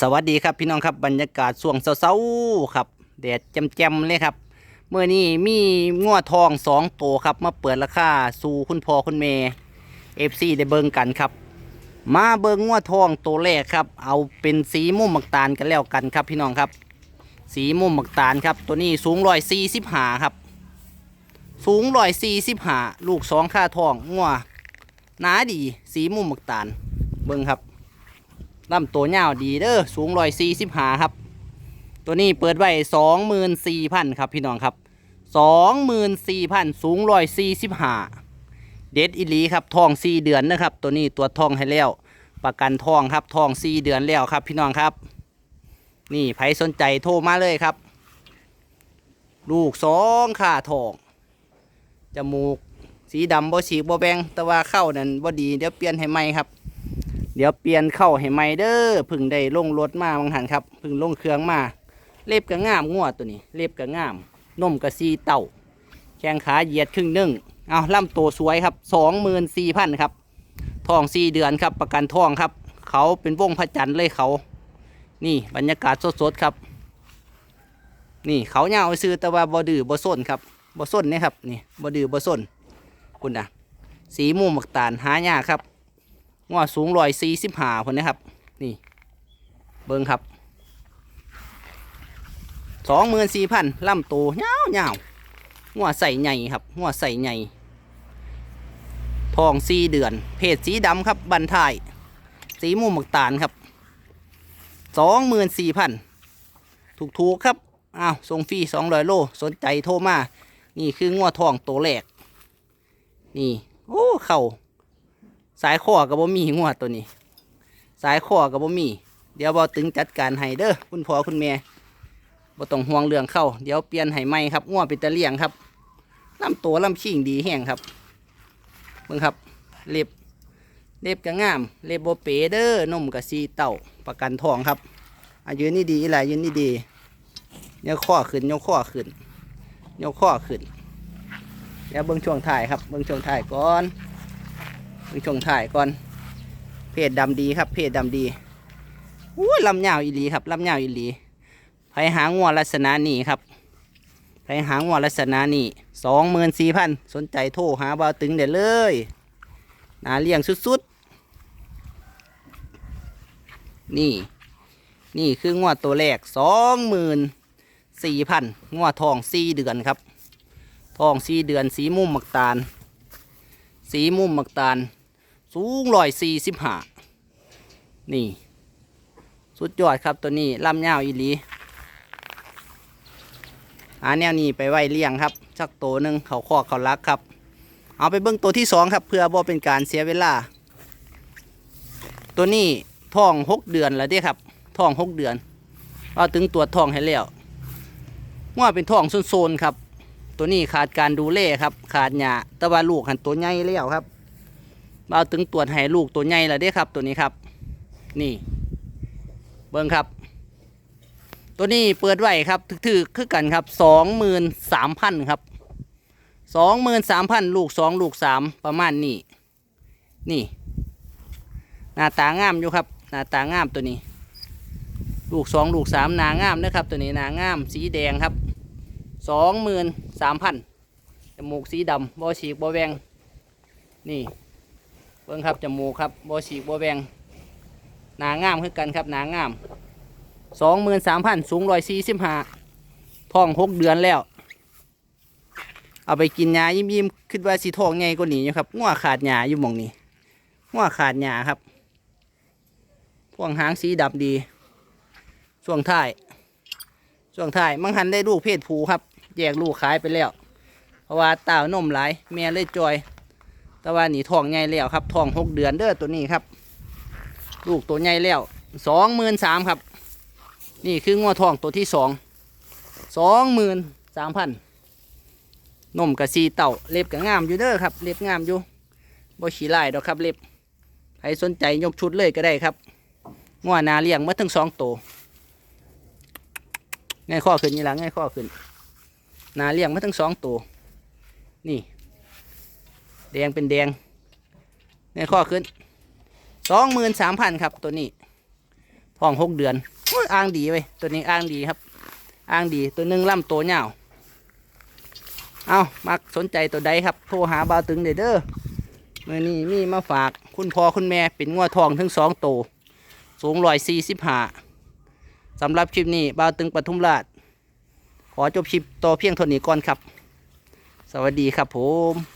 สวัสดีครับพี่น้องครับบรรยากาศช่วงเช้าๆครับแดดแจ่มๆเลยครับเมื่อนี้มีงัวทองสองตัวครับมาเปิดราคาสู่คุณพ่อคุณแม่เอฟซีได้เบิ่งกันครับ มาเบิ่งงัวทองตัวแรกครับ เอาเป็นสีม่วงหมักตาลกันแล้วกันครับพี่น้องครับ สีม่วงหมักตาลครับตัวนี้สูงร้อยสี่สิบห้าครับ สูงร้อยสี่สิบห้าลูกสองค่าทองงัวหนาดีสีม่วงหมักตาลเบิ่งครับ ลำตัวยาวดีเด้อสูงร้อยสี่สิบหาครับ ตัวนี้เปิดไว้สองหมื่นสี่พันครับพี่น้องครับสองหมื่นสี่พันสูงร้อยสี่สิบหาเด็ดอีลีครับทองสี่เดือนนะครับ ตัวนี้ตัวทองให้แล้ว ประกันทองครับทองสี่เดือนแล้วครับพี่น้องครับ นี่ใครสนใจโทรมาเลยครับ ลูกสองค่าทองจมูกสีดำบ่ฉีกบ่แบงแต่ว่าเข้านั่นบ่ดีเดี๋ยวเปลี่ยนให้ใหม่ครับ เดี๋ยวเปลี่ยนเข้าให้ใหม่เด้อพึ่งได้ลงรถมาบางหันครับพึ่งลงเครื่องมาเล็บก็งามงัวตัวนี้ เล็บก็งามนมก็ซีเต่าแข้งขาเหยียดครึ่งหนึ่งเอาล่ำตัวสวยครับสองหมื่นสี่พันครับทองสี่เดือนครับประกันทองครับ เขาเป็นวงพระจันทร์เลยเขา นี่บรรยากาศสดๆครับ นี่เขาเงาซื้อแต่ว่าบ่ดื้อบ่ส้นครับบ่ส้นนี่ครับนี่บ่ดื้อบ่ส้นคุณนะสีม่วงหมักตาลหายากครับ งัวสูงร้อยสี่สิบห้าคนนะครับ นี่ เบิ้งครับสองหมื่นสี่พันลำตัวเงาเงาวงัวใส่ใหญ่ครับงัวใส่ใหญ่ทองสีเดือน เพศสีดำครับ บันทาย สีม่วงหมักตาลครับสองหมื่นสี่พันถูกๆครับ อ้าวส่งฟรีสองร้อยโล สนใจโทรมา นี่คืองัวทองตัวแรก นี่ โอ้ เข่า สายข้อกับบ่มีงวดตัวนี้ สายข้อกับบ่มี เดี๋ยวบ่ตึงจัดการให้เด้อคุณพ่อคุณแม่บ่ต้องห่วงเรื่องเข้าเดี๋ยวเปลี่ยนให้ใหม่ครับงวดเป็นตะเลียงครับลำตัวลำชิงดีแห้งครับเบิ่งครับเล็บเล็บก็งามเล็บบ่เป๋เด้อนมกับซีเต่าประกันทองครับอายืนนี่ดีอีหลายยืนนี่ดียกข้อขึ้นยกข้อขึ้นยกข้อขึ้น เดี๋ยวเบิ่งช่วงถ่ายครับเบิ่งช่วงถ่ายก่อน ดูชงถ่ายก่อน เพจดำดีครับ เพจดำดีอู้ยลำยาวอีหลีครับลำยาวอีหลีไผหางวลักษณะนี้ครับไผหางวลักษณะนี้สองหมื่นสี่พันสนใจโทรหาบ่าวตึงเดี๋ยวเลยนาเลี้ยงสุดๆ นี่ นี่คืองวดตัวแรกสองหมื่นสี่พันงวดทองสี่เดือนครับ ทองสี่เดือนสีมุมหมักตาล สีมุมหมักตาล สูงร้อยสี่สิบห้านี่ สุดยอดครับตัวนี้ลำยาวอีหลีหาแนวนี้ไปไว้เลี้ยงครับสักตัวหนึ่งเขาคอกเขารักครับ เอาไปเบิ้งตัวที่สองครับ เพื่อบ่เป็นการเสียเวลา ตัวนี้ท้องหกเดือนแล้วเด้ครับท้องหกเดือนเราถึงตรวท้องให้แล้วว่าเป็นท้องโซนๆครับ ตัวนี้ขาดการดูแลครับ ขาดหญ้าแต่ว่าลูกหันตัวใหญ่แล้วครับ เราถึงตรวจให้ลูกตัวใหญ่แล้วเด้ครับตัวนี้ครับ นี่ เบิ้งครับ ตัวนี้เปิดไว้ครับถือคือกันครับสองหมื่นสามพันครับสองหมื่นสามพันลูกสองลูกสามประมาณนี้นี่ หน้าตางามอยู่ครับ หน้าตางามตัวนี้ ลูกสองลูกสามหนางามนะครับ ตัวนี้หนางามสีแดงครับสองหมื่นสามพันจมูกสีดำบอฉีกบอแวงนี่ เบิ้งครับจมูกครับบอฉีกบอแวงหนางามคือกันครับหนางามสองหมื่นสามพันสูงร้อยสี่สิบห้าท้องหกเดือนแล้ว เอาไปกินยายิ้มยิ้มๆคิดว่าสีทองไงก็หนีอยู่ครับงัวขาดหยาอยู่มองนี้งัวขาดหยาครับพวงหางสีดำดีช่วงท้ายช่วงท้ายมังหันได้ลูกเพศผูครับ แยกลูกขายไปแล้ว เพราะว่าเต่านมหลายแม่เลยจอย แต่ว่านี่ท้องใหญ่แล้วครับท้องหกเดือนเด้อตัวนี้ครับ ลูกตัวใหญ่แล้วสองหมื่นสามครับ นี่คืองัวทองตัวที่สองสองหมื่นสามพันนมกระซีเต่าเล็บก็งามอยู่เด้อครับเล็บงามอยู่บ่ขี้ลายดอกครับเล็บใครสนใจยกชุดเลยก็ได้ครับงัวนาเลี้ยงมาถึงสองตัวง่ายข้อขึ้นนี่ละง่ายข้อขึ้นนาเลี้ยงมาทั้งสองตัวนี่ แดงเป็นแดงง่ายข้อขึ้นสองหมื่นสามพันครับตัวนี้ท้องหกเดือนอ้างดีเว้ตัวนี้อ้างดีครับ อ้างดีตัวหนึ่งล่ำตัวยาวเอามักสนใจตัวใดครับ โทรหาบาวตึงเด้อเด้อเมื่อนี้มีมาฝากคุณพ่อคุณแม่เป็นงัวทองทั้งสองโตวสูงร้อยสี่สิบห้าสำหรับคลิปนี้บาวตึงปทุมราช ขอจบคลิปต่อเพียงเท่านี้ก่อนครับ สวัสดีครับผม